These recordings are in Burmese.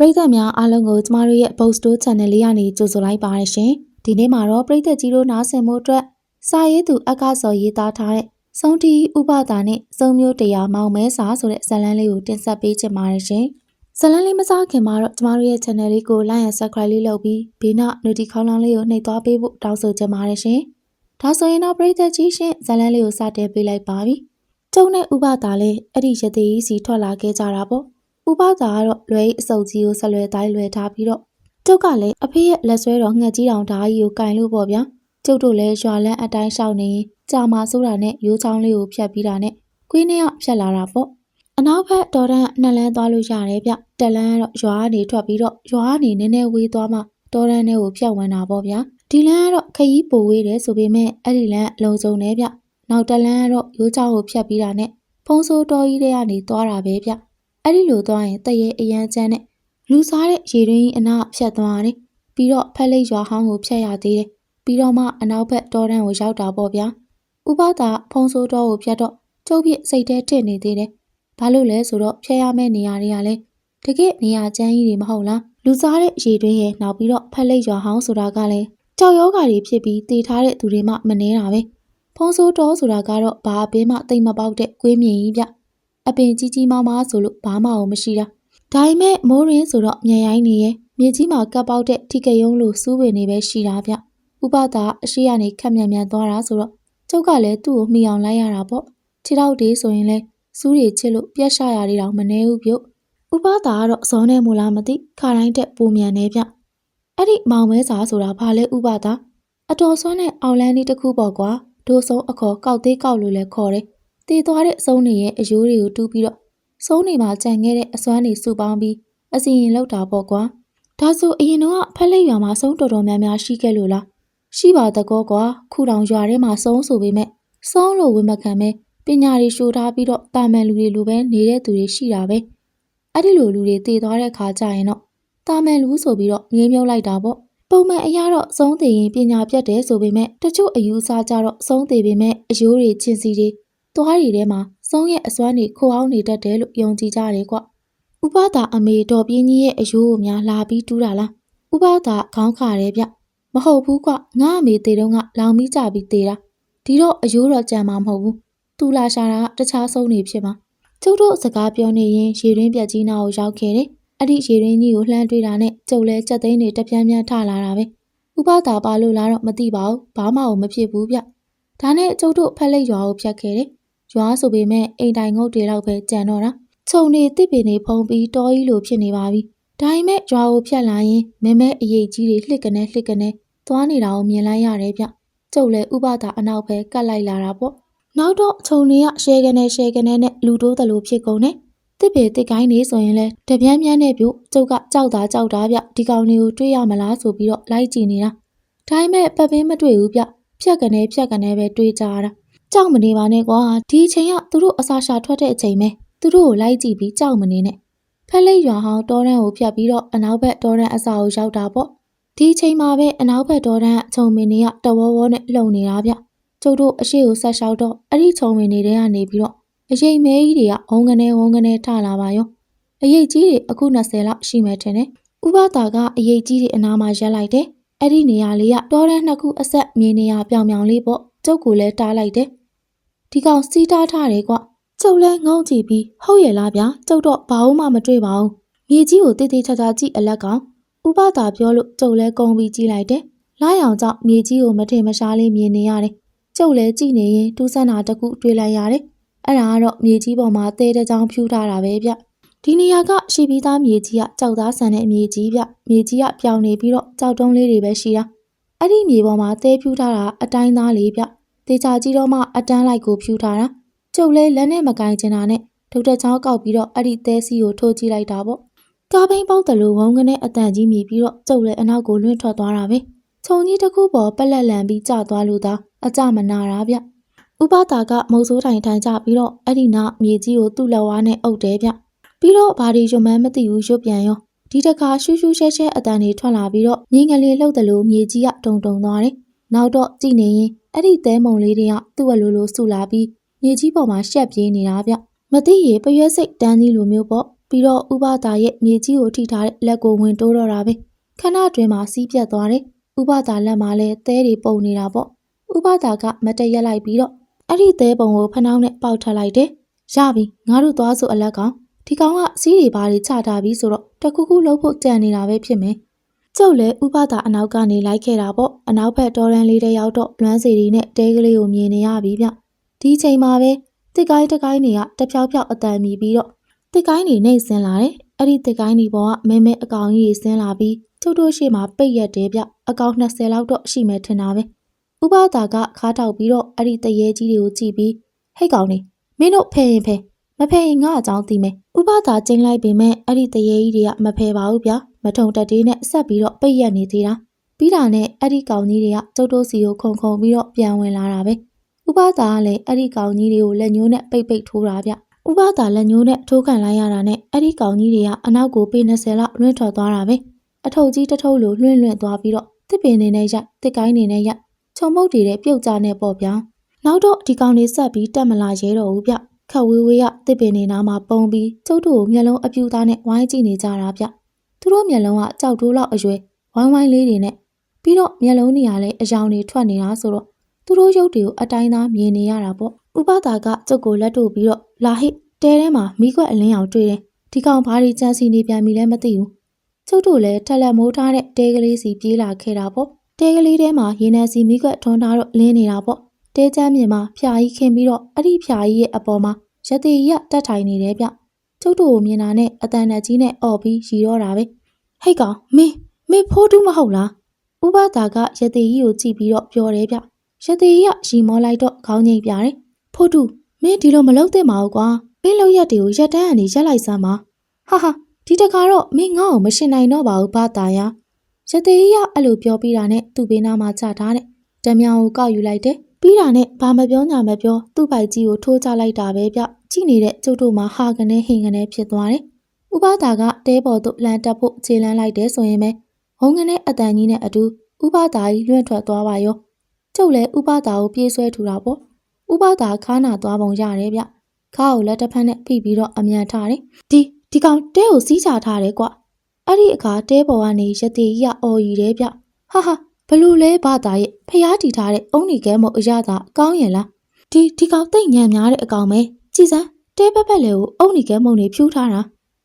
ပရိသတ်များအားလုံးကိုကျမတို့ရဲ့ Boast Store Channel လေးကနေကြိုဆိုလိုက်ပါရရှင်။ဒီနေ့မှာတော့ပရိသတ်ကြီးတို့နားဆင်မှုအတွက်စာရေးသူအက္ခစော်ရေးသားထားတဲ့စုံတီဥပဒါနဲ့စုံမျိုးတရားမောင်မဲစာဆိုတဲ့ဇာတ်လမ်းလေးကိုတင်ဆက်ပေးချင်ပါတယ်ရှင်။ဇာတ်လမ်းလေးမစားခင်မှာတော့ကျမတို့ရဲ့ channel လေးကို like and subscribe လေးလုပ်ပြီးဘေးနား notification ခေါင်းလောင်းလေးကိုနှိပ်သွားပေးဖို့တောင်းဆိုချင်ပါတယ်ရှင်။ဒါဆိုရင်တော့ပရိသတ်ကြီးရှင်ဇာတ်လမ်းလေးကိုစတင်ပေးလိုက်ပါပြီ။ကျုံနဲ့ဥပဒါလည်းအဲ့ဒီရသေးကြီးစီထွက်လာခဲ့ကြတာပေါ့။ ဥပဒါကတော့လွယ်ဤအစုပ်ကြီးကိုဆက်လွယ်တိုင်းလွယ်ထားပြီးတော့ကျုပ်ကလည်းအဖေရဲ့လက်ဆွဲတော်ငှက်ကြီးတောင်ဓာကြီးကိုကင်လို့ပေါ့ဗျာကျုပ်တို့လည်းရွာလန်းအတိုင်းရှောက်နေရင်ကြာမာဆိုတာနဲ့ရိုးချောင်းလေးကိုဖြတ်ပြီးတာနဲ့ကွေးနှစ်ယောက်ဖြတ်လာတာပေါ့အနောက်ဘက်တော်တန်းနှစ်လန်းသွားလို့ရတယ်ဗျတက်လန်းကတော့ရွာကနေထွက်ပြီးတော့ရွာကနေနည်းနည်းဝေးသွားမှတော်တန်းထဲကိုဖြတ်ဝင်တာပေါ့ဗျာဒီလန်းကတော့ခရီးပိုဝေးတယ်ဆိုပေမဲ့အဲ့ဒီလန်းအလုံးစုံနေဗျနောက်တက်လန်းကတော့ရိုးချောင်းကိုဖြတ်ပြီးတာနဲ့ဖုံးဆိုးတော်ကြီးတွေကနေသွားတာပဲဗျ အဲ့ဒီလိုသွားရင်တရေအရန်ချမ်းနဲ့လူစားတဲ့ရေတွင်းကြီးအနာဖြတ်သွားတယ်။ပြီးတော့ဖက်လိတ်ရွာဟောင်းကိုဖြတ်ရသေးတယ်။ပြီးတော့မှအနောက်ဘက်တောတန်းကိုရောက်တာပေါ့ဗျာ။ဥပဒါဖုံဆိုးတော်ကိုဖြတ်တော့ကျုပ်ပြစ်စိတ်ထဲထစ်နေသေးတယ်။ဘာလို့လဲဆိုတော့ဖြတ်ရမယ့်နေရာတွေကလည်းတကယ့်နေရာချမ်းကြီးတွေမဟုတ်လား။လူစားတဲ့ရေတွင်းရဲ့နောက်ပြီးတော့ဖက်လိတ်ရွာဟောင်းဆိုတာကလည်းကြောက်ရောဂါတွေဖြစ်ပြီးတည်ထားတဲ့သူတွေမှမနှဲတာပဲ။ဖုံဆိုးတော်ဆိုတာကတော့ဘာအပင်မှတိတ်မပေါက်တဲ့ကွေးမြင်ကြီးဗျ။ အပင်ကြီးကြီးမားမားဆိုလို့ဘာမှအောင်မရှိတာဒါပေမဲ့မိုးရင်းဆိုတော့မြန်ရိုင်းနေရဲ့မြေကြီးမှာကပ်ပေါက်တဲ့ထိကယုံလို့စူးပင်တွေပဲရှိတာဗျဥပဒါအရှိကနေခက်မြန်မြန်သွားတာဆိုတော့ကျုပ်ကလည်းသူ့ကိုမှီအောင်လိုက်ရတာပေါ့ခြေထောက်တွေဆိုရင်လဲစူးတွေချစ်လို့ပြက်ရှရတွေတောင်မနှဲဘူးပြုတ်ဥပဒါကတော့ဇောနဲ့မူလားမသိခါတိုင်းတက်ပူမြန်နေဗျအဲ့ဒီမောင်မဲစာဆိုတာဘာလဲဥပဒါအတော်ဆွမ်းတဲ့အောင်လန်းလေးတစ်ခုပေါ့ကွာဒိုးဆုံးအခေါ်ကောက်သေးကောက်လို့လဲခေါ်တယ် တည်သွားတဲ့အစုံးတွေရဲ့အယိုးတွေကိုတူးပြီးတော့စုံးတွေမှာကြံခဲ့တဲ့အစွမ်းတွေစုပေါင်းပြီးအစီရင်လောက်တာပေါ့ကွာဒါဆိုအရင်တော့ဖက်လက်ရွာမှာစုံးတော်တော်များများရှိခဲ့လို့လားရှိပါတကောကွာခုတောင်ရွာထဲမှာစုံးဆိုပေမဲ့စုံးလို့ဝိမခံပဲပညာတွေရှို့ထားပြီးတော့တာမန်လူတွေလိုပဲနေတဲ့သူတွေရှိတာပဲအဲ့ဒီလိုလူတွေတည်သွားတဲ့ခါကျရင်တော့တာမန်လူဆိုပြီးတော့ငေးမြုပ်လိုက်တာပေါ့ပုံမှန်အရာတော့စုံးသေးရင်ပညာပြတ်တယ်ဆိုပေမဲ့တချို့အယူအဆကြတော့စုံးသေးပေမဲ့အယိုးတွေချင်းစီတွေ သွားတွေထဲမှာစုံးရဲ့အစွမ်းတွေခိုအောင်နေတတ်တယ်လို့ယုံကြည်ကြတယ်ကွ။ဥပဒါအမေတော်ပြင်းကြီးရဲ့အယိုးကိုများလာပြီးတူးတာလား။ဥပဒါခေါင်းခါတယ်ဗျ။မဟုတ်ဘူးကွ။ငါအမေတေတော့ကလောင်ပြီးကြပြီးတေတာ။ဒီတော့အယိုးတော့ကြံမှာမဟုတ်ဘူး။သူလာရှာတာကတခြားဆုံးနေဖြစ်မှာ။ကျုပ်တို့စကားပြောနေရင်ရေရင်းပြက်ကြီးနာကိုရောက်ခဲ့တယ်။အဲ့ဒီရေရင်းကြီးကိုလှမ်းတွေ့တာနဲ့ကျုပ်လဲကြက်သိန်းတွေတပြန်းပြန်းထလာတာပဲ။ဥပဒါပါလို့လားတော့မသိပါဘူး။ဘာမှမဖြစ်ဘူးဗျ။ဒါနဲ့ကျုပ်တို့ဖက်လက်ရွာကိုဖြတ်ခဲ့တယ်။ ရွာဆိုပေမဲ့အိမ်တိုင်ငုတ်တွေလောက်ပဲကြံတော့တာ။ခြုံနေတစ်ပင်တွေဖုံးပြီးတောကြီးလိုဖြစ်နေပါပြီ။ဒါပေမဲ့ရွာကိုဖြတ်လာရင်မဲမဲအရေးကြီးတွေလှစ်ကနေလှစ်ကနေသွားနေတာကိုမြင်လိုက်ရတယ်ဗျ။ကျုပ်လည်းဥပဒါအနောက်ပဲကတ်လိုက်လာတာပေါ့။နောက်တော့ခြုံနေရရှဲကနေရှဲကနေနဲ့လူတိုးတလို့ဖြစ်ကုန်တယ်။တစ်ပေတစ်ကိုင်းနေဆိုရင်လဲတပြန်းပြန်းနဲ့ပြုတ်ကျုပ်ကကြောက်တာကြောက်တာဗျဒီကောင်တွေကိုတွေးရမလားဆိုပြီးတော့လိုက်ကြည့်နေတာ။ဒါပေမဲ့ပတ်ပင်းမတွေ့ဘူးဗျဖြတ်ကနေဖြတ်ကနေပဲတွေးကြရတာ။ ကြောက်မနေပါနဲ့ကွာဒီအချိန်ကသူတို့အစာရှာထွက်တဲ့အချိန်ပဲသူတို့ကိုလိုက်ကြည့်ပြီးကြောက်မနေနဲ့ဖက်လေးရွာဟောင်းတောတန်းကိုဖြတ်ပြီးတော့အနောက်ဘက်တောတန်းအစာကိုရောက်တာပေါ့ဒီအချိန်မှာပဲအနောက်ဘက်တောတန်းအချုံမင်းတွေကတဝဝနဲ့လှုံနေတာဗျကျုပ်တို့အရှိကိုဆက်လျှောက်တော့အဲ့ဒီချုံမင်းတွေထဲကနေပြီးတော့အရေးမဲကြီးတွေကဝုံကနေဝုံကနေထလာပါရောအရေးကြီးတွေအခု20လောက်ရှိမယ်ထင်တယ်ဥပဒါကအရေးကြီးတွေအနားမှာရက်လိုက်တယ်အဲ့ဒီနေရာလေးကတောတန်းနှစ်ခုအဆက်မြေနေရာပြောင်ပြောင်လေးပေါ့ကျုပ်ကိုလည်းတားလိုက်တယ် ဒီကောင်စီးတားထားတယ်ကွကျုပ်လဲငုံကြည့်ပြီးဟုတ်ရဲ့လားဗျာကျုပ်တော့ဘာမှမတွေ့ပါဘူးမြေကြီးကိုတိတိကျကျကြည့်အလက်ကောင်ဥပဒါပြောလို့ကျုပ်လဲကုံပြီးကြည့်လိုက်တယ်လာရောင်ကြောင့်မြေကြီးကိုမထင်မရှားလေးမြင်နေရတယ်ကျုပ်လဲကြည့်နေရင်တူးဆန်းတာတစ်ခုတွေ့လိုက်ရတယ်အဲ့ဒါကတော့မြေကြီးပေါ်မှာတဲတဲ့ကြောင်ဖြူထားတာပဲဗျဒီနေရာကရှိပြီးသားမြေကြီးကကြောက်သားဆန်တဲ့မြေကြီးဗျမြေကြီးကပြောင်နေပြီးတော့ကြောက်တုံးလေးတွေပဲရှိတာအဲ့ဒီမြေပေါ်မှာတဲဖြူထားတာအတိုင်းသားလေးဗျ တေချာကြီးတော့မှအတန်းလိုက်ကိုဖြူထားတာကျုပ်လဲလက်နဲ့မကင်ချင်တာနဲ့ဒုတ်တက်ချောင်းကောက်ပြီးတော့အဲ့ဒီသဲစီကိုထိုးကြည့်လိုက်တာပေါ့ကားဘိန်းပေါက်တယ်လို့ဝုန်းကနေအတန်ကြီးမြည်ပြီးတော့ကျုပ်လဲအနောက်ကိုလွင့်ထွက်သွားတာပဲခြုံကြီးတစ်ခုပေါ်ပက်လက်လန်ပြီးကျသွားလို့သာအကြမနာတာဗျဥပဒါကမုံစိုးတိုင်ထိုင်ကြပြီးတော့အဲ့ဒီနာမြေကြီးကိုသူ့လက်ဝါးနဲ့အုပ်တယ်ဗျပြီးတော့ဘာဒီရွမန်းမသိဘူးရွတ်ပြန်ရောဒီတခါရှူးရှူးရှဲရှဲအတန်တွေထွက်လာပြီးတော့ငင်းငလေးလှုပ်တယ်လို့မြေကြီးကတုံတုံသွားတယ် နောက်တော့ကြည့်နေရင်အဲ့ဒီသဲမုံလေးတွေကသူ့ဝက်လိုလိုဆူလာပြီးမြေကြီးပေါ်မှာရှက်ပြေးနေတာဗျမသိရေပရွက်စိတ်တန်းကြီးလိုမျိုးပေါ့ပြီးတော့ဥပဒါရဲ့မြေကြီးကိုထိထားတဲ့လက်ကိုဝင်တိုးတော့တာပဲခဏတွင်မှစီးပြတ်သွားတယ်ဥပဒါလက်မှာလည်းသဲတွေပုံနေတာပေါ့ဥပဒါကမတရက်လိုက်ပြီးတော့အဲ့ဒီသဲပုံကိုဖနှောင်းနဲ့ပေါက်ထပ်လိုက်တယ်ရပြီငါတို့သွားဆိုအလက်ကောင်ဒီကောင်ကစီးတွေဘာတွေချထားပြီးဆိုတော့တခုခုလှုပ်ဖို့ကြံနေတာပဲဖြစ်မယ် ကျုပ်လည်းဥပဒါအနောက်ကနေလိုက်ခဲ့တာပေါ့အနောက်ဘက်တော်ရန်လေးတစ်ယောက်တော့လွမ်းစီတွေနဲ့တဲကလေးကိုမြင်နေရပြီဗျဒီချိန်မှာပဲတစ်ကိုင်းတစ်ကိုင်းတွေကတဖြောက်ဖြောက်အတန်မြည်ပြီးတော့တစ်ကိုင်းတွေနှိမ့်ဆင်းလာတယ်။အဲ့ဒီတစ်ကိုင်းတွေပေါ်ကမဲမဲအကောင်ကြီးတွေဆင်းလာပြီးကျုပ်တို့ရှေ့မှာပိတ်ရက်တယ်ဗျ။အကောင်20လောက်တော့ရှိမယ်ထင်တာပဲ။ဥပဒါကခါထောက်ပြီးတော့အဲ့ဒီတရေကြီးတွေကိုကြည့်ပြီးဟဲ့ကောင်နေမင်းတို့ဖဲရင်ဖဲမဖဲရင်ငါအကြောင်းသိမယ်။ဥပဒါကျင်းလိုက်ပေမဲ့အဲ့ဒီတရေကြီးတွေကမဖဲပါဘူးဗျ။ မထုံတက်သေးနဲ့ဆက်ပြီးတော့ပိတ်ရက်နေသေးတာ။ပြီးတာနဲ့အဲ့ဒီကောင်ကြီးတွေကကျုပ်တို့စီကိုခုံခုံပြီးတော့ပြန်ဝင်လာတာပဲ။ဥပဒါကလည်းအဲ့ဒီကောင်ကြီးတွေကိုလက်ညှိုးနဲ့ပိတ်ပိတ်ထိုးတာဗျ။ဥပဒါလက်ညှိုးနဲ့ထိုးကန်လိုက်ရတာနဲ့အဲ့ဒီကောင်ကြီးတွေကအနောက်ကိုပေ20လောက်လွင့်ထွက်သွားတာပဲအထုပ်ကြီးတစ်ထုပ်လိုလွင့်လွင့်သွားပြီးတော့တစ်ပင်နေနဲ့ရိုက်တစ်ကိုင်းနေနဲ့ရိုက်ခြုံမုတ်တွေတဲ့ပြုတ်ကြနဲ့ပေါ့ဗျာနောက်တော့ဒီကောင်တွေဆက်ပြီးတက်မလာရဲတော့ဘူးဗျခက်ဝေးဝေးကတစ်ပင်နေနားမှာပုံပြီးကျုပ်တို့ကိုမျက်လုံးအပြူသားနဲ့ဝိုင်းကြည့်နေကြတာဗျသူ တို့မျက်လုံးကကြောက်တိုးလောက်အရွယ်ဝိုင်းဝိုင်းလေးတွေနဲ့ပြီးတော့မျက်လုံးတွေကလည်းအယောင်တွေထွက်နေတာဆိုတော့သူတို့ရုပ်တွေကိုအတိုင်းသားမြင်နေရတာပေါ့ဥပဒါကကျုပ်ကိုလက်တို့ပြီးတော့လာဟိတဲထဲမှာမိခွက်အလင်းအောင်တွေ့တယ်။ဒီကောင်ဘာတွေကြံစီနေပြန်ပြီလဲမသိဘူး။ကျုပ်တို့လည်းထက်လက်မိုးထားတဲ့တဲကလေးစီပြေးလာခဲ့တာပေါ့။တဲကလေးထဲမှာရေနံစီမိခွက်ထွန်းထားတော့လင်းနေတာပေါ့။တဲချမ်းမြင်မှာဖျာကြီးခင်းပြီးတော့အဲ့ဒီဖျာကြီးရဲ့အပေါ်မှာရသေးရတက်ထိုင်နေတယ်ဗျ။ကျုပ်တို့ကိုမြင်တာနဲ့အတန်နဲ့ကြီးနဲ့အော်ပြီးရီတော့တာပဲ။ ဟိတ်ကောင်မင်းမင်းဖိုးတူးမဟုတ်လား။ဥပဒါကရသေးကြီးကိုကြည့်ပြီးတော့ပြောတယ်ဗျ။ရသေးကြီးကရီမောလိုက်တော့ခေါင်းငိမ့်ပြတယ်။ဖိုးတူးမင်းဒီလိုမလုပ်သင့်ပါဘူးကွာ။မင်းလောက်ရက်တွေကိုရက်တန်းကနေရက်လိုက်စမ်းပါ။ဟာဟာဒီတခါတော့မင်းငါ့ကိုမရှင်နိုင်တော့ပါဘူးဘာတာယာ။ရသေးကြီးကအဲ့လိုပြောပြီးတာနဲ့သူ့ဘေးနားမှာချထားတဲ့တံမြောင်ကိုကောက်ယူလိုက်တယ်။ပြီးတာနဲ့ဘာမပြောညာမပြောသူ့ပိုက်ကြီးကိုထိုးချလိုက်တာပဲဗျ။ကြည့်နေတဲ့ကျုပ်တို့မှာဟာကနေဟင်ကနေဖြစ်သွားတယ်။ ဥပဒါကတဲပေါ်သို့လန်တက်ဖို့ခြေလန်းလိုက်တယ်ဆိုရင်ပဲဝုံကနေအတန်ကြီးနဲ့အတူဥပဒါကြီးလွင့်ထွက်သွားပါရော။ကျုပ်လည်းဥပဒါကိုပြေးဆွဲထူတာပေါ့။ဥပဒါခါနာသွားပုံရတယ်ဗျ။ခါကိုလက်တစ်ဖက်နဲ့ဖိပြီးတော့အမြန်ထားတယ်။ဒီဒီကောင်တဲကိုစီးချထားတယ်ကွ။အဲ့ဒီအခါတဲပေါ်ကနေရတေကြီးကအော်ရီတယ်ဗျ။ဟာဟာဘလို့လဲဘာသာရဲ့ဖျားတီထားတဲ့အုံးနီကဲမို့အရသာကောင်းရင်လားဒီဒီကောင်တိတ်ညံများတဲ့အကောင်ပဲကြည်စမ်းတဲပက်ပက်လေကိုအုံးနီကဲမုံနေဖြူးထားတာ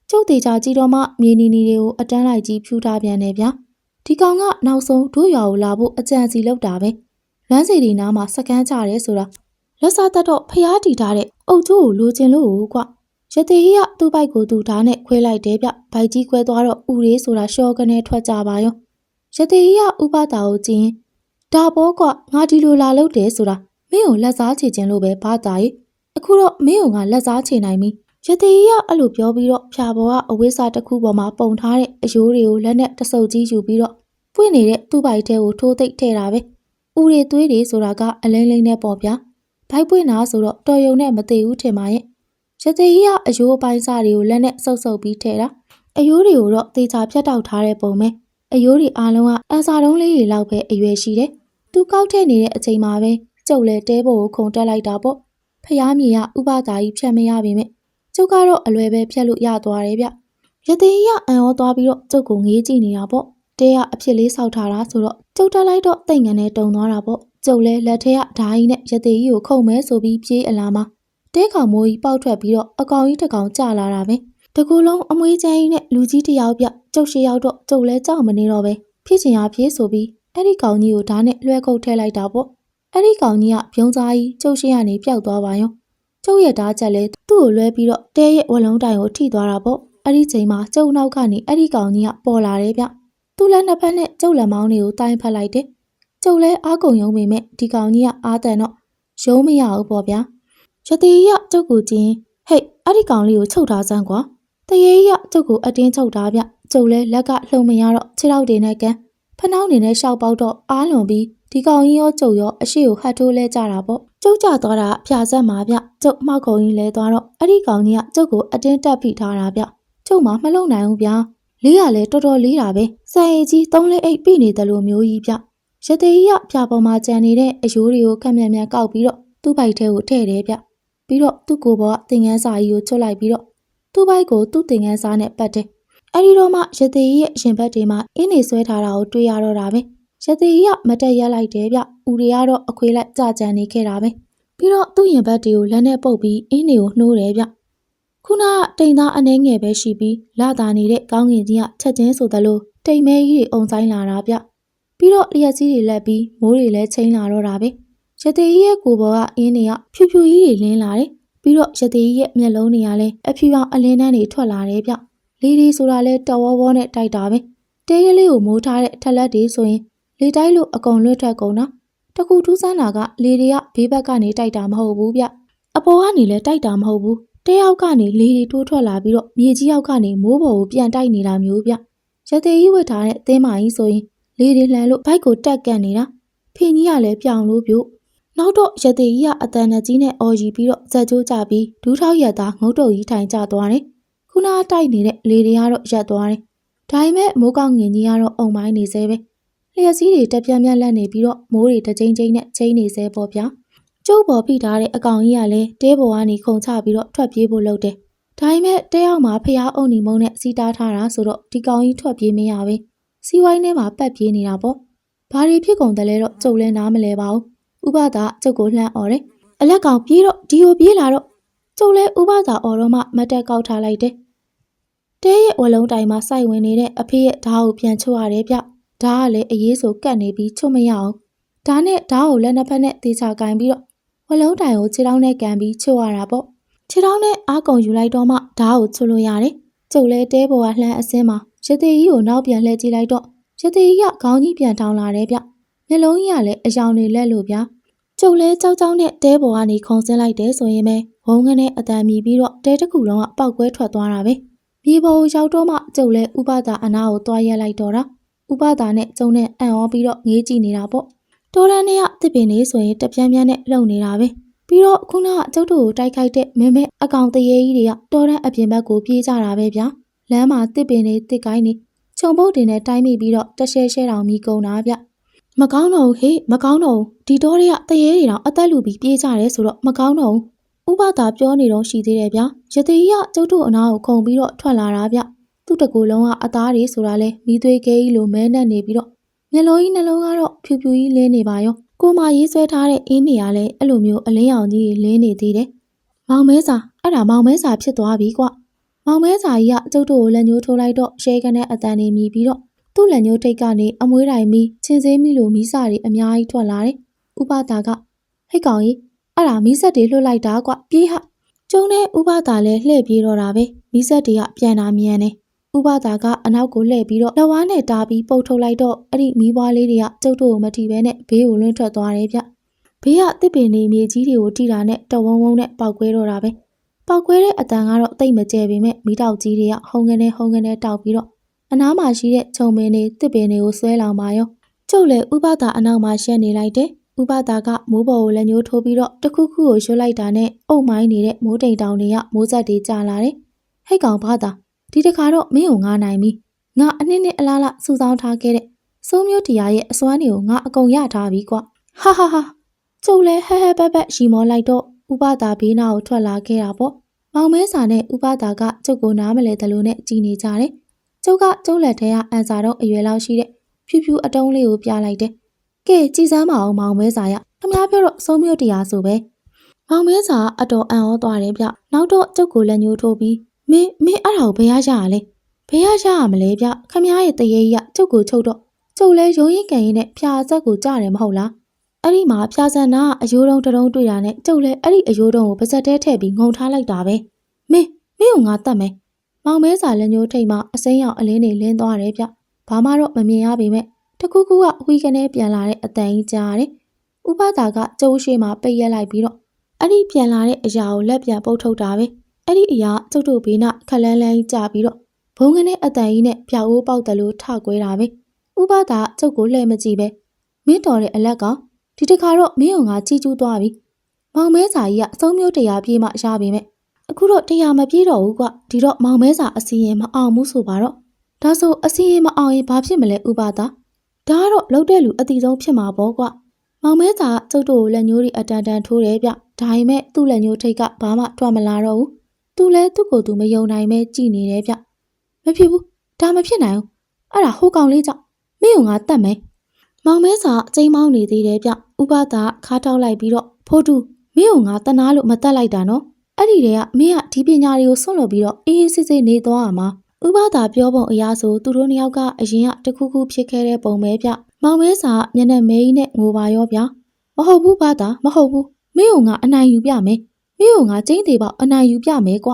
ကျုပ်သေးချာကြည့်တော့မှမြေနီနီတွေကိုအတန်းလိုက်ကြီးဖြူးထားပြန်တယ်ဗျာဒီကောင်ကနောက်ဆုံးတို့ရွာကိုလာဖို့အကြံစီလောက်တာပဲလမ်းစီဒီနားမှာစကန်းကြတယ်ဆိုတာလက်စားသက်တော့ဖျားတီထားတဲ့အုတ်ကျိုးကိုလိုချင်လို့ကွာရတေကြီးကသူ့ဘိုက်ကိုသူ့ဓာတ်နဲ့ခွဲလိုက်တယ်ဗျဘိုက်ကြီးခွဲသွားတော့ဥရေးဆိုတာရှော့ကနေထွက်ကြပါရောရတေကြီးကဥပဒါကိုကြည့်ရင်ဒါဘောကငါဒီလိုလာလို့တယ်ဆိုတာမင်းကိုလက်စားချေခြင်းလို့ပဲဘာသာရေးအခုတော့မင်းကိုငါလက်စားချေနိုင်ပြီ ရတေကြီးကအဲ့လိုပြောပြီးတော့ဖြာဘောကအဝိစာတစ်ခုပေါ်မှာပုံထားတဲ့အယိုးတွေကိုလက်နဲ့တဆုပ်ကြီးယူပြီးတော့ပွင့်နေတဲ့သူ့ဘိုက်ထဲကိုထိုးသိပ်ထည့်တာပဲဥတွေသွေးတွေဆိုတာကအလိမ့်လိမ့်နဲ့ပေါ့ဗျာဘိုက်ပွင့်တာဆိုတော့တော်ယုံနဲ့မသေးဘူးထင်ပါရဲ့ရသေးကြီးကအယိုးအပိုင်းစားတွေကိုလက်နဲ့ဆုပ်ဆုပ်ပြီးထဲတာအယိုးတွေကိုတော့သေချာဖြတ်တောက်ထားတဲ့ပုံပဲအယိုးတွေအားလုံးကအန်စာတုံးလေးတွေလောက်ပဲအရွယ်ရှိတယ်သူကောက်ထည့်နေတဲ့အချိန်မှာပဲကျုပ်လည်းတဲပေါ်ကိုခုန်တက်လိုက်တာပေါ့ဖျားမြေကဥပဒါကြီးဖြတ်မရပါနဲ့ ကျုပ်ကတော့အလွယ်ပဲဖြတ်လို့ရသွားတယ်ဗျရသေးကြီးကအန်ရောသွားပြီးတော့ကျုပ်ကိုငေးကြည့်နေတာပေါ့တဲကအဖြစ်လေးဆောက်ထားတာဆိုတော့ကျုပ်တက်လိုက်တော့တိတ်ငန်နဲ့တုံသွားတာပေါ့ကျုပ်လည်းလက်ထဲကဓာကြီးနဲ့ရသေးကြီးကိုခုန်မဲဆိုပြီးပြေးအလာမှာတဲကောင်မိုးကြီးပေါက်ထွက်ပြီးတော့အကောင်ကြီးတစ်ကောင်ကျလာတာပဲတကူလုံးအမွေးချမ်းကြီးနဲ့လူကြီးတစ်ယောက်ပြကျုပ်ရှိရောက်တော့ကျုပ်လဲကြောက်မနေတော့ပဲဖြစ်ချင်ရဖြစ်ဆိုပြီးအဲ့ဒီကောင်ကြီးကိုဓာတ်နဲ့လွှဲခုတ်ထည့်လိုက်တာပေါ့အဲ့ဒီကောင်ကြီးကပြုံးစားကြီးကျုပ်ရှိရနေပျောက်သွားပါရော ကျုပ်ရဲ့ဓာတ်ချက်လဲသူ့ကိုလွှဲပြီးတော့တဲရဲ့ဝလုံးတိုင်ကိုထိသွားတာပေါ့အဲ့ဒီချိန်မှာကျုပ်နောက်ကနေအဲ့ဒီကောင်ကြီးကပေါ်လာတယ်ဗျသူ့လက်နှစ်ဖက်နဲ့ကျုပ်လက်မောင်းတွေကိုတိုင်ဖက်လိုက်တယ်ကျုပ်လဲအားကုန်ယုံပေမဲ့ဒီကောင်ကြီးကအားတန်တော့ရုံးမရဘူးပေါ့ဗျာရသေးရကျုပ်ကိုကြည့်ရင်ဟဲ့အဲ့ဒီကောင်လေးကိုချုပ်ထားစမ်းကွာတရေရကျုပ်ကိုအတင်းချုပ်ထားဗျကျုပ်လဲလက်ကလှုံမရတော့ခြေထောက်တွေနဲ့ကန်ဖနှောင်းနေနဲ့ရှောက်ပေါက်တော့အားလွန်ပြီးဒီကောင်ကြီးရောကျုပ်ရောအရှိကိုဟတ်ထိုးလဲကြတာပေါ့ ကျုပ်ကြသွားတာဖျာဆက်မှာဗျကျုပ်မှောက်ကုန်ကြီးလဲသွားတော့အဲ့ဒီကောင်ကြီးကကျုပ်ကိုအတင်းတက်ဖိထားတာဗျကျုပ်မှမလုံနိုင်ဘူးဗျာလေးရလဲတော်တော်လေးတာပဲစံရည်ကြီးသုံးလေးအိတ်ပြနေတယ်လို့မျိုးကြီးဗျရသေးရဖျာပေါ်မှာကြံနေတဲ့အယိုးတွေကိုခက်မြန်မြန်ကောက်ပြီးတော့သူ့ဘိုက်ထဲကိုထည့်တယ်ဗျပြီးတော့သူ့ကိုယ်ပေါ်ကသင်ငန်းစာကြီးကိုချွတ်လိုက်ပြီးတော့သူ့ဘိုက်ကိုသူ့တင်ငန်းစားနဲ့ပတ်တယ်။အဲဒီတော့မှရသေးကြီးရဲ့ရင်ဘတ်တွေမှာအင်းနေဆွဲထားတာကိုတွေ့ရတော့တာပဲ။ ရသေးကြီးကမတက်ရက်လိုက်တယ်ဗျ။ဦးတွေကတော့အခွေးလိုက်ကြကြံနေခဲ့တာပဲ။ပြီးတော့သူ့ရင်ဘတ်တွေကိုလက်နဲ့ပုတ်ပြီးအင်းနေကိုနှိုးတယ်ဗျ။ခုနကတိမ်သားအနှဲငယ်ပဲရှိပြီးလာတာနေတဲ့ကောင်းကင်ကြီးကချက်ချင်းဆိုသလိုတိမ်မဲကြီးတွေအုံဆိုင်လာတာဗျ။ပြီးတော့လျက်စီးတွေလက်ပြီးမိုးတွေလည်းချိန်လာတော့တာပဲ။ရသေးကြီးရဲ့ကိုယ်ပေါ်ကအင်းတွေကဖြူဖြူကြီးတွေလင်းလာတယ်။ပြီးတော့ရသေးကြီးရဲ့မျက်လုံးတွေကလည်းအဖြူအောင်အလင်းတန်းတွေထွက်လာတယ်ဗျ။လေဒီဆိုတာလဲတဝေါဝေါနဲ့တိုက်တာပဲ။တဲကလေးကိုမိုးထားတဲ့ထက်လက်တွေဆိုရင် လေတိုက်လို့အကုန်လွတ်ထွက်ကုန်တာ။တကူထူးဆန်းတာကလေတွေကဘေးဘက်ကနေတိုက်တာမဟုတ်ဘူးဗျ။အပေါ်ကနေလည်းတိုက်တာမဟုတ်ဘူး။တဲရောက်ကနေလေတွေတိုးထွက်လာပြီးတော့မြေကြီးရောက်ကနေမိုးပေါ်ကိုပြန်တိုက်နေတာမျိုးဗျ။ရသေးကြီးဝတ်ထားတဲ့အသင်းမကြီးဆိုရင်လေတွေလှန်လို့ဘိုက်ကိုတက်ကန်နေတာ။ဖင်ကြီးကလည်းပြောင်လို့ပြုတ်။နောက်တော့ရသေးကြီးကအတန်နဲ့ကြီးနဲ့အော်ရီပြီးတော့ဇက်ကျိုးကြပြီးဒူးထောက်ရက်သားငုတ်တုတ်ကြီးထိုင်ကျသွားတယ်။ခုနကတိုက်နေတဲ့လေတွေကတော့ရက်သွားတယ်။ဒါပေမဲ့မိုးကောင်းငင်ကြီးကတော့အုံမိုင်းနေသေးပဲ။ လျှက်စီးတွေတက်ပြက်ပြက်လက်နေပြီးတော့မိုးတွေတစ်ချိန်ချိန်နဲ့ချိန်နေသေးပေါ့ဗျာ။ကျုပ်ပေါ်ဖိထားတဲ့အကောင်ကြီးကလည်းတဲပေါ်ကနေခုန်ချပြီးတော့ထွက်ပြေးဖို့လုပ်တယ်။ဒါပေမဲ့တဲရောက်မှာဖျားအုံနီမုံနဲ့စီတားထားတာဆိုတော့ဒီကောင်ကြီးထွက်ပြေးမရပဲ။စီဝိုင်းထဲမှာပတ်ပြေးနေတာပေါ့။ဘာတွေဖြစ်ကုန်တယ်လဲတော့ကျုပ်လည်းနားမလဲပါဘူး။ဥပဒါကျုပ်ကိုလှမ်းអော်တယ်။အလက်ကောင်ပြေးတော့ဒီကိုပြေးလာတော့ကျုပ်လည်းဥပဒါអော်တော့မှမတ်တက်ကောက်ထားလိုက်တယ်။တဲရဲ့ဝလုံးတိုင်မှာစိုက်ဝင်နေတဲ့အဖေရဲ့ဓာတ်ကိုပြန်ချို့ရတယ်ဗျ။ ဓာတ်ကလည်းအရေးဆိုကတ်နေပြီးချို့မရအောင်။ဓာတ်နဲ့ဓာတ်ကိုလက်နှစ်ဖက်နဲ့တေချာကင်ပြီးတော့ဝလုံးတိုင်ကိုခြေထောက်နဲ့ကန်ပြီးချို့ရတာပေါ့။ခြေထောက်နဲ့အားကုန်ယူလိုက်တော့မှဓာတ်ကိုချို့လို့ရတယ်။ကျုပ်လည်းတဲပေါ်ကလှမ်းအစင်းမှာရသေးကြီးကိုနောက်ပြန်လှည့်ကြည့်လိုက်တော့ရသေးကြီးကခေါင်းကြီးပြန်ထောင်လာတယ်ဗျ။မျက်လုံးကြီးကလည်းအယောင်တွေလက်လို့ဗျ။ကျုပ်လဲကြောက်ကြောက်နဲ့တဲပေါ်ကနေခုံဆင်းလိုက်တယ်ဆိုရင်ပဲဝုန်းကနေအတန်မြည်ပြီးတော့တဲတစ်ခုလုံးကပောက်ကွဲထွက်သွားတာပဲမြေပေါ်ကိုရောက်တော့မှကျုပ်လဲဥပဒါအနာကိုတွားရက်လိုက်တော့တာ ဥပဒါနဲ့ကျုံနဲ့အံ့ဩပြီးတော့ငေးကြည့်နေတာပေါ့တော်ရန်နဲ့ကတစ်ပင်လေးဆိုရင်တပြန်းပြန်းနဲ့လှုပ်နေတာပဲပြီးတော့ခုနကကျုပ်တို့ကိုတိုက်ခိုက်တဲ့မင်းမဲအကောင်တရေကြီးတွေကတော်ရန်အပြင်ဘက်ကိုပြေးကြတာပဲဗျာလမ်းမှာတစ်ပင်လေးတစ်ကိုင်းနေခြုံပုတ်တင်နဲ့တိုင်းမိပြီးတော့တရှဲရှဲတောင်မိကုန်တာဗျမကောင်းတော့ဘူးဟေ့မကောင်းတော့ဘူးဒီတော့တွေကတရေတွေတောင်အသက်လူပြီးပြေးကြတယ်ဆိုတော့မကောင်းတော့ဘူးဥပဒါပြောနေတော့ရှိသေးတယ်ဗျာရသေးကြီးကကျုပ်တို့အနာကိုခုံပြီးတော့ထွက်လာတာဗျ သူ့တကူလုံးကအသားတွေဆိုတာလဲမိသွေးခဲကြီးလိုမဲနဲ့နေပြီးတော့မျက်လုံးကြီးနှလုံးကတော့ဖြူဖြူကြီးလင်းနေပါရောကိုမရေးဆွဲထားတဲ့အင်းနေရလဲအဲ့လိုမျိုးအလင်းရောင်ကြီးလင်းနေသေးတယ်မောင်မဲစာအဲ့ဒါမောင်မဲစာဖြစ်သွားပြီကွမောင်မဲစာကြီးကကျုပ်တို့ကိုလက်ညှိုးထိုးလိုက်တော့ရှဲကန်တဲ့အတန်နေမြည်ပြီးတော့သူ့လက်ညှိုးထိတ်ကနေအမွှေးတိုင်မီချင်းစည်းမိလိုမီးစာတွေအများကြီးထွက်လာတယ်ဥပဒါကဟိတ်ကောင်ကြီးအဲ့ဒါမီးဆက်တွေလွှတ်လိုက်တာကွပြေးဟကျုံတဲ့ဥပဒါလည်းလှည့်ပြေးတော့တာပဲမီးဆက်တွေကပြန်လာမြန်တယ် ဥပဒါကအနောက်ကိုလှည့်ပြီးတော့လက်ဝါးနဲ့တားပြီးပုတ်ထုတ်လိုက်တော့အဲ့ဒီမီးပွားလေးတွေကကျုပ်တို့ကိုမထီပဲနဲ့ဘေးကိုလွင့်ထွက်သွားတယ်ဗျဘေးကတစ်ပင်နေမြေကြီးတွေကိုထိတာနဲ့တဝုံဝုံနဲ့ပောက်ကွဲတော့တာပဲပောက်ကွဲတဲ့အတန်ကတော့တိတ်မကျဲပေမဲ့မီးတောက်ကြီးတွေကဟုန်ကနေဟုန်ကနေတောက်ပြီးတော့အနားမှာရှိတဲ့ခြုံပင်တွေတစ်ပင်တွေကိုဆွဲလောင်ပါရောကျုပ်လည်းဥပဒါအနောက်မှာရှက်နေလိုက်တယ်ဥပဒါကမိုးပေါ်ကိုလက်ညှိုးထိုးပြီးတော့တစ်ခုခုကိုရွှတ်လိုက်တာနဲ့အုပ်မိုင်းနေတဲ့မိုးတိမ်တောင်တွေကမိုးဆက်တွေကျလာတယ်ဟိတ်ကောင်ဘာသာ ဒီတခါတော့မင်းကိုငားနိုင်ပြီငါအနှစ်နှစ်အလားလားစူဆောင်းထားခဲ့တဲ့စိုးမျိုးတရားရဲ့အစွမ်းတွေကိုငါအကုန်ရထားပြီကွာဟာဟာဟာကျုပ်လည်းဟဲဟဲပက်ပက်ရှီမောလိုက်တော့ဥပဒါဘေးနာကိုထွက်လာခဲ့တာပေါ့မောင်မဲစာနဲ့ဥပဒါကကျုပ်ကိုနားမလဲတယ်လို့နဲ့ကြည်နေကြတယ်ကျုပ်ကကျုပ်လက်ထဲကအန်စာတော့အရွယ်လောက်ရှိတဲ့ဖြူဖြူအတုံးလေးကိုပြလိုက်တယ်ကဲကြည်စမ်းမအောင်မောင်မဲစာရခမားပြောတော့စိုးမျိုးတရားဆိုပဲမောင်မဲစာအတော်အံ့ဩသွားတယ်ဗျနောက်တော့ကျုပ်ကိုလက်ညှိုးထိုးပြီး မင်းမင်းအဲ့ဒါကိုဘယ်ရရရလဲဘယ်ရရရမလဲဗျခမားရဲ့တရေကြီးကကျုပ်ကိုချုပ်တော့ကျုပ်လဲရုံရင်ကန်ရင်နဲ့ဖြာဆက်ကိုကြားတယ်မဟုတ်လားအဲ့ဒီမှာဖြာစံနာကအယိုးတုံးတတုံးတွေ့တာနဲ့ကျုပ်လဲအဲ့ဒီအယိုးတုံးကိုပါဇက်တဲထည့်ပြီးငုံထားလိုက်တာပဲမင်းမင်းကိုငါတတ်မယ်မောင်မဲစာလက်ညှိုးထိတ်မှအစိမ်းရောင်အလင်းတွေလင်းသွားတယ်ဗျဘာမှတော့မမြင်ရပေမဲ့တခုခုကဝီကနေပြန်လာတဲ့အတန်ကြီးကြားရတယ်ဥပဒါကကျုပ်ရှိမှပိတ်ရက်လိုက်ပြီးတော့အဲ့ဒီပြန်လာတဲ့အရာကိုလက်ပြန်ပုတ်ထုတ်တာပဲ အဲ့ဒီအရာကျုပ်တို့ဘေးနာခက်လန်းလန်းကြီးကြပြီးတော့ဘုံကနေအတန်ကြီးနဲ့ပြအိုးပေါက်တယ်လို့ထကွဲတာပဲဥပဒါကျုပ်ကိုလှည့်မကြည့်ပဲမင်းတော်တဲ့အလက်ကဒီတခါတော့မင်းအောင်ငါကြီးကျူးသွားပြီမောင်မဲစာကြီးကအဆုံးမျိုးတရားပြေးမှရပါမယ်အခုတော့တရားမပြေးတော့ဘူးကွဒီတော့မောင်မဲစာအစီရင်မအောင်ဘူးဆိုပါတော့ဒါဆိုအစီရင်မအောင်ရင်ဘာဖြစ်မလဲဥပဒါဒါကတော့လှုပ်တဲ့လူအတိဆုံးဖြစ်မှာပေါ့ကွမောင်မဲစာကကျုပ်တို့ကိုလက်ညှိုးတွေအတန်တန်ထိုးတယ်ဗျဒါပေမဲ့သူ့လက်ညှိုးထိတ်ကဘာမှထွက်မလာတော့ဘူး သူလည်းသူ့ကိုယ်သူမယုံနိုင်ပဲကြည်နေတယ်ဗျမဖြစ်ဘူးဒါမဖြစ်နိုင်ဘူးအဲ့ဒါဟိုကောင်လေးကြောင့်မင်းကငါတတ်မယ်မောင်မဲစာအချိန်မောင်းနေသေးတယ်ဗျဥပဒါခါထောက်လိုက်ပြီးတော့ဖိုးတူမင်းကငါတနာလို့မတတ်လိုက်တာနော်အဲ့ဒီတည်းကမင်းကဒီပညာတွေကိုဆွန့်လွတ်ပြီးတော့အေးအေးဆေးဆေးနေသွားရမှာဥပဒါပြောပုံအရာဆိုသူတို့နှစ်ယောက်ကအရင်ကတခုခုဖြစ်ခဲ့တဲ့ပုံပဲဗျမောင်မဲစာမျက်နှာမဲကြီးနဲ့ငိုပါရောဗျမဟုတ်ဘူးဘာသာမဟုတ်ဘူးမင်းကငါအနိုင်ယူပြမယ် မင်းကငါကျင်းသေးပေါက်အနိုင်ယူပြမယ်ကွ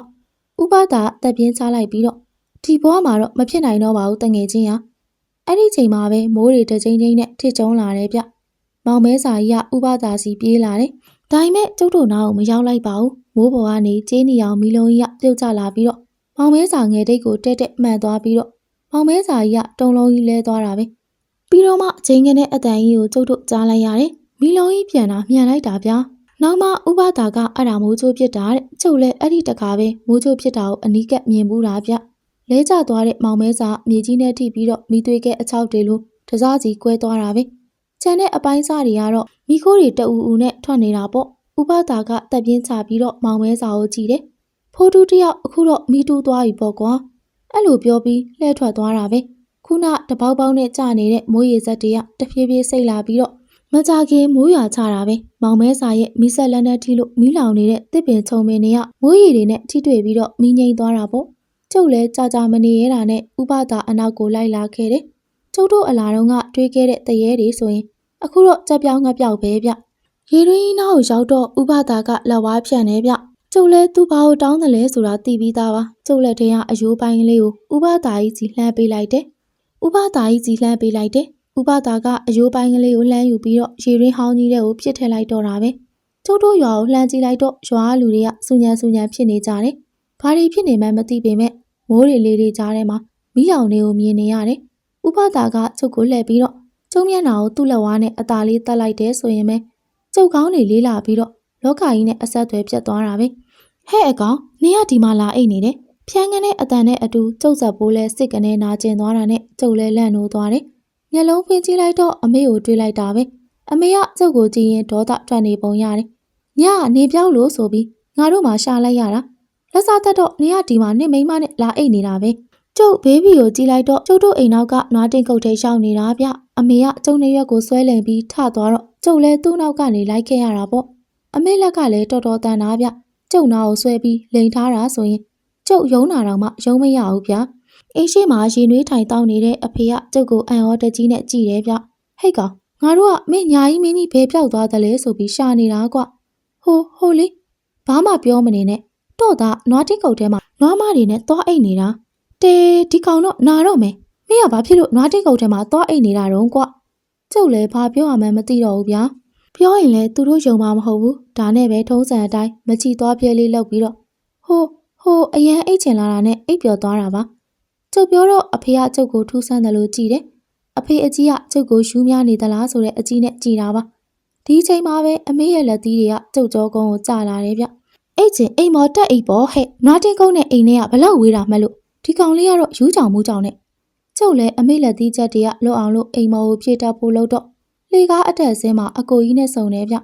ဥပဒါတက်ပြင်းချလိုက်ပြီးတော့ဒီဘွားမှာတော့မဖြစ်နိုင်တော့ပါဘူးတငယ်ချင်းဟာအဲ့ဒီချိန်မှာပဲမိုးတွေတစ်ချိန်ချင်းနဲ့ထစ်ကျုံလာတယ်ဗျမောင်မဲစာကြီးကဥပဒါစီပြေးလာတယ်ဒါပေမဲ့ကျုပ်တို့နားကိုမရောက်လိုက်ပါဘူးမိုးပေါ်ကနေကျင်းနေအောင်မီလုံးကြီးကပြုတ်ကျလာပြီးတော့မောင်မဲစာငယ်တိတ်ကိုတက်တက်မှန်သွားပြီးတော့မောင်မဲစာကြီးကတုံလုံးကြီးလဲသွားတာပဲပြီးတော့မှအချိန်ကနေအတန်ကြီးကိုကျုပ်တို့ကြားလိုက်ရတယ်မီလုံးကြီးပြန်တာမြန်လိုက်တာဗျာ နောက်မှဥပဒါကအဲ့ဒါမိုးချိုးဖြစ်တာတဲ့ကျုပ်လည်းအဲ့ဒီတခါပဲမိုးချိုးဖြစ်တာကိုအနီးကပ်မြင်ဘူးတာဗျလဲကျသွားတဲ့မောင်မဲစာမြေကြီးနဲ့ထိပြီးတော့မိသွေးကအချောက်တွေလိုတစားစီကွဲသွားတာပဲကျန်တဲ့အပိုင်းစားတွေကတော့မိခိုးတွေတအူအူနဲ့ထွက်နေတာပေါ့ဥပဒါကတက်ပြင်းချပြီးတော့မောင်မဲစာကိုကြည့်တယ်ဖိုးတူတယောက်အခုတော့မိတူးသွားပြီပေါ့ကွာအဲ့လိုပြောပြီးလှည့်ထွက်သွားတာပဲခုနတပေါက်ပေါက်နဲ့ကြာနေတဲ့မိုးရေစက်တွေကတဖြည်းဖြည်းစိတ်လာပြီးတော့ မကြခင်မိုးရွာချတာပဲမောင်မဲစာရဲ့မီးဆက်လက်နဲ့ထိလို့မီးလောင်နေတဲ့တစ်ပင်ချုံပင်တွေကမိုးရေတွေနဲ့ထိတွေ့ပြီးတော့မီးငိမ့်သွားတာပေါ့ကျုပ်လည်းကြာကြာမနေရတာနဲ့ဥပဒါအနောက်ကိုလိုက်လာခဲ့တယ်ကျုပ်တို့အလာတော့ကတွေးခဲ့တဲ့တရေတွေဆိုရင် အခုတော့ကြက်ပြောင်းငှက်ပြောက်ပဲဗျရေရင်းနားကိုရောက်တော့ဥပဒါကလက်ဝါးဖြန့်နေဗျကျုပ်လည်းသူ့ဘာကိုတောင်းတယ်လဲဆိုတာသိပြီးသားပါကျုပ်လက်ထဲကအယိုးပိုင်းလေးကိုဥပဒါကြီးစီလှမ်းပေးလိုက်တယ်ဥပဒါကြီးစီလှမ်းပေးလိုက်တယ် ဥပဒါကအယိုးပိုင်းကလေးကိုလှမ်းယူပြီးတော့ရေရင်းဟောင်းကြီးတဲ့ကိုပြစ်ထည့်လိုက်တော့တာပဲကျုပ်တို့ရွာကိုလှမ်းကြည့်လိုက်တော့ရွာလူတွေကစူညံစူညံဖြစ်နေကြတယ်ဘာတွေဖြစ်နေမှန်းမသိပေမဲ့မိုးတွေလေးတွေကြားထဲမှာမိလောင်တွေကိုမြင်နေရတယ်ဥပဒါကကျုပ်ကိုလှည့်ပြီးတော့ကျုံမျက်နှာကိုသူ့လက်ဝါးနဲ့အသာလေးတက်လိုက်တယ်ဆိုရင်ပဲကျုပ်ကောင်းတွေလေးလာပြီးတော့လောကကြီးနဲ့အဆက်အသွယ်ပြတ်သွားတာပဲဟဲ့အကောင်နင်ကဒီမှာလာအိတ်နေတယ်ဖြန်းကနေအတန်နဲ့အတူကျုပ်ဆက်ပိုးလဲစစ်ကနေနာကျင်သွားတာနဲ့ကျုပ်လဲလန့်နိုးသွားတယ် မျက်လုံးဖွင့်ကြည့်လိုက်တော့အမေကိုတွေးလိုက်တာပဲအမေကကျုပ်ကိုကြည့်ရင်ဒေါသထွက်နေပုံရတယ်ညကနေပြောက်လို့ဆိုပြီးငါတို့မှရှာလိုက်ရတာလက်စားသက်တော့နေရဒီမှာနေမိန်းမနဲ့လာအိတ်နေတာပဲကျုပ်ဘေဘီကိုကြည့်လိုက်တော့ကျုပ်တို့အိမ်နောက်ကနွားတင်ကုတ်ထဲရှောင်းနေတာဗျအမေကကျုံနေရွက်ကိုဆွဲလင်ပြီးထသွားတော့ကျုပ်လဲသူ့နောက်ကနေလိုက်ခဲ့ရတာပေါ့အမေလက်ကလည်းတော်တော်တန်တာဗျကျုပ်နာကိုဆွဲပြီးလိန်ထားတာဆိုရင်ကျုပ်ယုံနာတော့မှယုံမရဘူးဗျ အိမ်ရှိမှာရေနွေးထိုင်တောင်းနေတဲ့အဖေကကျုပ်ကိုအံ့ဩတကြီးနဲ့ကြည်တယ်ဗျဟိတ်ကောင်ငါတို့ကမင်းညာကြီးမင်းကြီးဘယ်ပြောက်သွားသလဲဆိုပြီးရှာနေတာကွဟိုဟိုလေဘာမှပြောမနေနဲ့တော့သားနွားတင်ကုတ်ထဲမှာနွားမတွေနဲ့သွားအိတ်နေတာတဲဒီကောင်တော့နာတော့မယ်မင်းကဘာဖြစ်လို့နွားတင်ကုတ်ထဲမှာသွားအိတ်နေတာတော့ကွကျုပ်လည်းဘာပြောရမှန်းမသိတော့ဘူးဗျာပြောရင်လည်းသူတို့ယုံမှာမဟုတ်ဘူးဒါနဲ့ပဲထုံးစံအတိုင်းမချီသွားပြဲလေးလောက်ပြီးတော့ဟိုဟိုအရန်အိတ်ချင်လာတာနဲ့အိတ်ပျော်သွားတာပါ ကျုပ်ပြောတော့အဖေကကျုပ်ကိုထူးဆန်းတယ်လို့ကြည်တယ်အဖေအကြီးကကျုပ်ကိုယူများနေသလားဆိုတဲ့အကြီးနဲ့ကြည်တာပါဒီချိန်မှာပဲအမေရဲ့လက်သီးတွေကကျုပ်ကြောကုန်းကိုကျလာတယ်ဗျအိတ်ချင်အိမ်မော်တက်အိတ်ပေါ်ဟဲ့နွားတင်ကုန်းနဲ့အိမ်ထဲကဘလောက်ဝေးတာမှလို့ဒီကောင်လေးကတော့ယူကြောင်မှုကြောင်နဲ့ကျုပ်လည်းအမေလက်သီးချက်တွေကလွတ်အောင်လို့အိမ်မော်ကိုဖြည့်တတ်ဖို့လုပ်တော့လေကားအတက်ဆင်းမှာအကိုကြီးနဲ့စုံတယ်ဗျ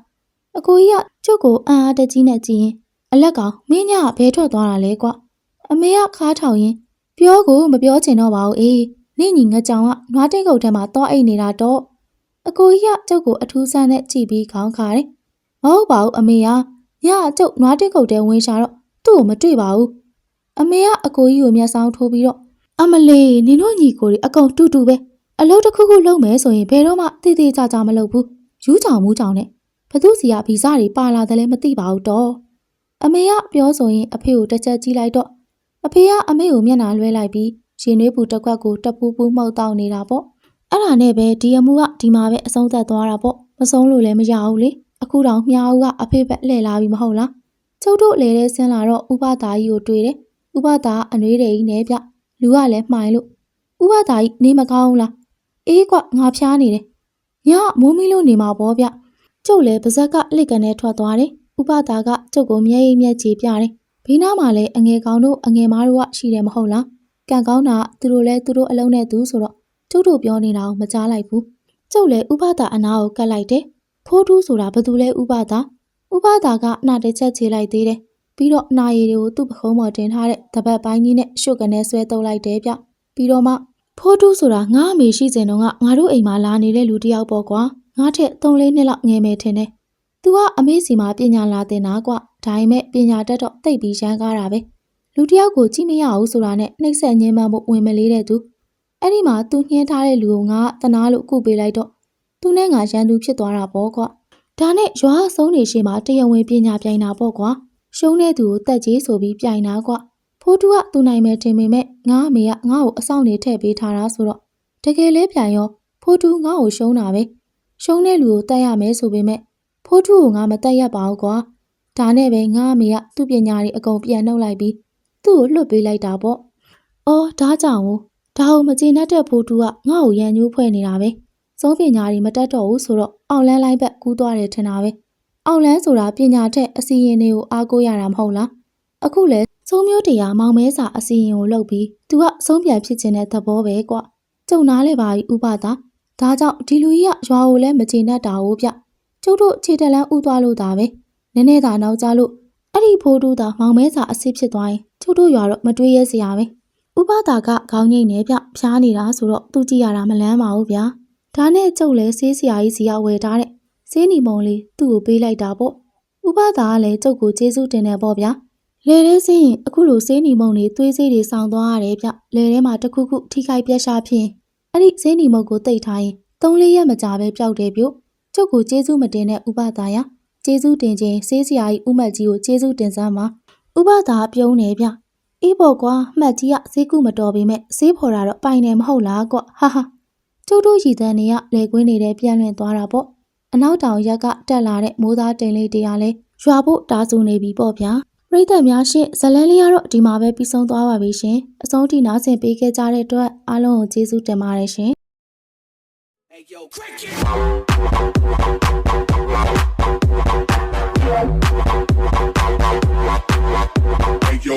အကိုကြီးကကျုပ်ကိုအံ့အားတကြီးနဲ့ကြည်ရင်အလက်ကောင်မင်းညကဘဲထွက်သွားတာလဲကွအမေကခါထောင်ရင် ပြောကိုမပြောချင်တော့ပါဘူးအေးနင့်ညီငကြောင်ကနွားတိတ်ကုတ်ထဲမှာသွားအိတ်နေတာတော့အကိုကြီးကကျုပ်ကိုအထူးဆန်းနဲ့ကြည့်ပြီးခေါင်းခါတယ်မဟုတ်ပါဘူးအမေကညကကျုပ်နွားတိတ်ကုတ်ထဲဝင်ရှာတော့သူ့ကိုမတွေ့ပါဘူးအမေကအကိုကြီးကိုမျက်စောင်းထိုးပြီးတော့အမလေးနင်တို့ညီကိုတွေအကုန်တူတူပဲအလုပ်တစ်ခုခုလုပ်မယ်ဆိုရင်ဘယ်တော့မှတည်တည်ကြကြမလုပ်ဘူးယူးချောင်မူးချောင်နဲ့ဘသူစီကဗီဇတွေပါလာတယ်လည်းမသိပါဘူးတော့အမေကပြောဆိုရင်အဖေကိုတစ်ချက်ကြည့်လိုက်တော့ အဖေကအမေကိုမျက်နှာလွှဲလိုက်ပြီးရင်နွေးပူတစ်ခွက်ကိုတပူပူမှုတ်တောက်နေတာပေါ့အဲ့ဒါနဲ့ပဲဒီအမှုကဒီမှာပဲအဆုံးသတ်သွားတာပေါ့မဆုံးလို့လည်းမရဘူးလေအခုတောင်မြားဦးကအဖေဘက်လှည့်လာပြီမဟုတ်လားကျုပ်တို့အလေထဲဆင်းလာတော့ဥပဒါကြီးကိုတွေ့တယ်ဥပဒါအနှွေးတယ်ကြီးနဲ့ဗျလူကလည်းမှိုင်လို့ဥပဒါကြီးနေမကောင်းဘူးလားအေးကွငါဖျားနေတယ်ညမိုးမီးလို့နေမှာပေါ့ဗျကျုပ်လည်းပါဇက်ကလှစ်ကနေထွက်သွားတယ်ဥပဒါကကျုပ်ကိုမျက်ရည်မျက်ကြည်ပြတယ် ဘေးနားမှာလည်းအငယ်ကောင်တို့အငယ်မားတို့ကရှိတယ်မဟုတ်လားကံကောင်းတာသူတို့လည်းသူတို့အလုံးနဲ့သူဆိုတော့ကျုပ်တို့ပြောနေတာကိုမကြားလိုက်ဘူးကျုပ်လည်းဥပဒါအနာကိုကတ်လိုက်တယ်ဖိုးတူးဆိုတာဘယ်သူလဲဥပဒါဥပဒါကနှာတစ်ချက်ချေလိုက်သေးတယ်ပြီးတော့နာရီတွေကိုသူ့ပခုံးပေါ်တင်ထားတဲ့တပတ်ပိုင်းကြီးနဲ့ရှုပ်ကနေဆွဲတုပ်လိုက်တယ်ဗျပြီးတော့မှဖိုးတူးဆိုတာငါအမေရှိစဉ်တော့ငါတို့အိမ်မှာလာနေတဲ့လူတစ်ယောက်ပေါ့ကွာငါထက်3လေးနှစ်လောက်ငယ်မယ်ထင်တယ်သူကအမေစီမှာပညာလာတင်တာကွ ဒါပေမဲ့ပညာတတ်တော့တိတ်ပြီးရမ်းကားတာပဲလူတစ်ယောက်ကိုကြည့်မရဘူးဆိုတာနဲ့နှိပ်ဆက်ညှင်းပန်းဖို့ဝင်မလေးတဲ့သူအဲ့ဒီမှာသူညှင်းထားတဲ့လူကိုငါတနာလို့ကုပေးလိုက်တော့သူနဲ့ငါရန်သူဖြစ်သွားတာပေါ့ကွဒါနဲ့ရွာအဆုံးနေရှိမှာတရားဝင်ပညာပြိုင်တာပေါ့ကွာရှုံးတဲ့သူကိုတက်ကြီးဆိုပြီးပြိုင်တာကွဖိုးတူကသူနိုင်မယ်ထင်ပေမဲ့ငါအမေကငါ့ကိုအဆောင်နေထည့်ပေးထားတာဆိုတော့တကယ်လဲပြိုင်ရောဖိုးတူငါ့ကိုရှုံးတာပဲရှုံးတဲ့လူကိုတက်ရမယ်ဆိုပေမဲ့ဖိုးတူကိုငါမတက်ရပါဘူးကွာ ဒါနဲ့ပဲငါအမေကသူ့ပညာတွေအကုန်ပြန်နှုတ်လိုက်ပြီးသူ့ကိုလွတ်ပေးလိုက်တာပေါ့အော်ဒါကြောင့်ဟိုဒါကိုမကျေနပ်တဲ့ဖိုးတူကငါ့ကိုရန်ညှိုးဖွဲ့နေတာပဲစုံးပညာတွေမတက်တော့ဘူးဆိုတော့အောင်လန်းလိုက်ဘက်ကူးသွားတယ်ထင်တာပဲအောင်လန်းဆိုတာပညာထက်အစီရင်တွေကိုအားကိုးရတာမဟုတ်လားအခုလဲသုံးမျိုးတရားမောင်မဲစာအစီရင်ကိုလုပ်ပြီးသူကဆုံးပြန်ဖြစ်ခြင်းတဲ့သဘောပဲကွကျုံနာလေပါပြီဥပသာဒါကြောင့်ဒီလူကြီးကရွာကိုလည်းမကျေနပ်တာဟုတ်ဗျကျုပ်တို့ခြေတလန်းဥသွားလို့တာပဲ နည်းနည်းသာနောက်ကြလို့အဲ့ဒီဖိုးတူးတာမောင်မဲစာအစစ်ဖြစ်သွားရင်ကျုပ်တို့ရွာတော့မတွေးရဲစရာပဲဥပသာကခေါင်းငိမ့်နေဗျဖျားနေတာဆိုတော့သူကြည့်ရတာမလန်းပါဘူးဗျာဒါနဲ့ကျုပ်လည်းဆေးစရာကြီးစီရောက်ဝယ်ထားတဲ့စင်းနီမုံလေးသူ့ကိုပေးလိုက်တာပေါ့ဥပဒါကလည်းကျုပ်ကိုကျေးဇူးတင်တယ်ပေါ့ဗျာလဲတဲ့စင်းရင်အခုလိုစင်းနီမုံလေးသွေးစေးတွေဆောင်းသွားရတယ်ဗျလဲထဲမှာတစ်ခုခုထိခိုက်ပြက်ရှာဖြစ်ရင်အဲ့ဒီစင်းနီမုံကိုတိတ်ထားရင်သုံးလေးရက်မကြာပဲပျောက်တယ်ပြို့ကျုပ်ကိုကျေးဇူးမတင်တဲ့ဥပဒါရ ကျေးဇူးတင်ခြင်းဆေးစရာကြီးဥမတ်ကြီးကိုကျေးဇူးတင်စမ်းပါဥပဒါပြုံးနေဗျအေးပေါ့ကွာမှတ်ကြီးကဈေးကုမတော်ပေမဲ့ဈေးဖော်တာတော့ပိုင်တယ်မဟုတ်လားကွဟာဟာကျုပ်တို့ရည်တန်းတွေကလေကွင်းနေတဲ့ပြန်လွင်သွားတာပေါ့အနောက်တောင်ရက်ကတက်လာတဲ့မိုးသားတိမ်လေးတရားလဲရွာဖို့တားဆူနေပြီပေါ့ဗျာပရိသတ်များရှင့်ဇလန်းလေးကတော့ဒီမှာပဲပြီးဆုံးသွားပါပြီရှင်အဆုံးထိနားဆင်ပေးခဲ့ကြတဲ့အတွက်အားလုံးကိုကျေးဇူးတင်ပါတယ်ရှင် Hey yo, Hey yo.